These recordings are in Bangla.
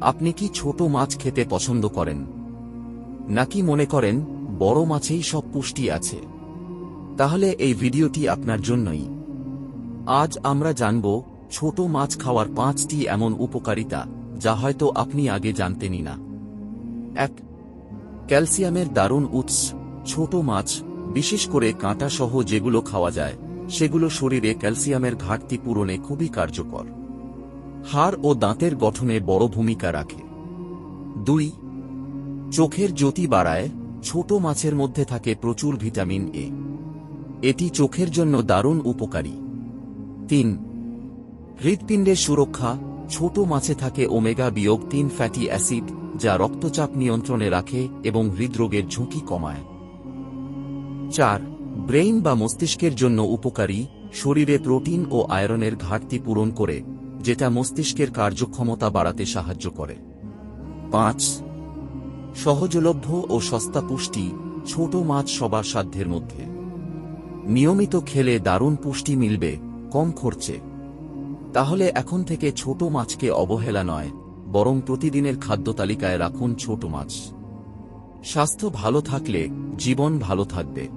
আপনি কি ছোট মাছ খেতে পছন্দ করেন? নাকি মনে করেন, বড় মাছেই সব পুষ্টি আছে? তাহলে এই ভিডিওটি আপনার জন্যই। আজ আমরা জানব, ছোট মাছ খাওয়ার পাঁচটি এমন উপকারিতা, যা হয়তো আপনি আগে জানতেনই না। এক, ক্যালসিয়ামের দারুণ উৎস। ছোট মাছ, বিশেষ করে কাঁটা সহ যেগুলো খাওয়া যায়, সেগুলো শরীরে ক্যালসিয়ামের ঘাটতি পূরণে খুবই কার্যকর। হাড় ও দাঁতের গঠনে বড় ভূমিকা রাখে। দুই, চোখের জ্যোতি বাড়ায়, ছোট মাছের মধ্যে থাকে প্রচুর ভিটামিন এ। এটি চোখের জন্য দারুণ উপকারী। তিন, হৃৎপিণ্ডের সুরক্ষা, ছোট মাছে থাকে ওমেগা বিয়োগ তিন ফ্যাটি অ্যাসিড, যা রক্তচাপ নিয়ন্ত্রণে রাখে এবং হৃদরোগের ঝুঁকি কমায়। চার, ব্রেইন বা মস্তিষ্কের জন্য উপকারী, শরীরে প্রোটিন ও আয়রনের ঘাটতি পূরণ করে যেটা মস্তিষ্কের কার্যক্ষমতা বাড়াতে সাহায্য করে। পাঁচ, সহজলভ্য ও সস্তা পুষ্টি ছোট মাছ সবার সাধ্যের মধ্যে। নিয়মিত খেলে দারুণ পুষ্টি মিলবে, কম খরচে। তাহলে এখন থেকে ছোট মাছকে অবহেলা নয়, বরং প্রতিদিনের খাদ্য তালিকায় রাখুন ছোট মাছ। স্বাস্থ্য ভালো থাকলে জীবন ভালো থাকবে।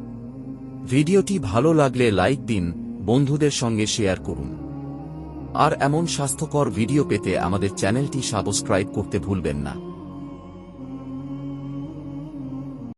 ভিডিওটি ভালো লাগলে লাইক দিন, বন্ধুদের সঙ্গে শেয়ার করুন। আর এমন স্বাস্থ্যকর ভিডিও পেতে আমাদের চ্যানেলটি সাবস্ক্রাইব করতে ভুলবেন না।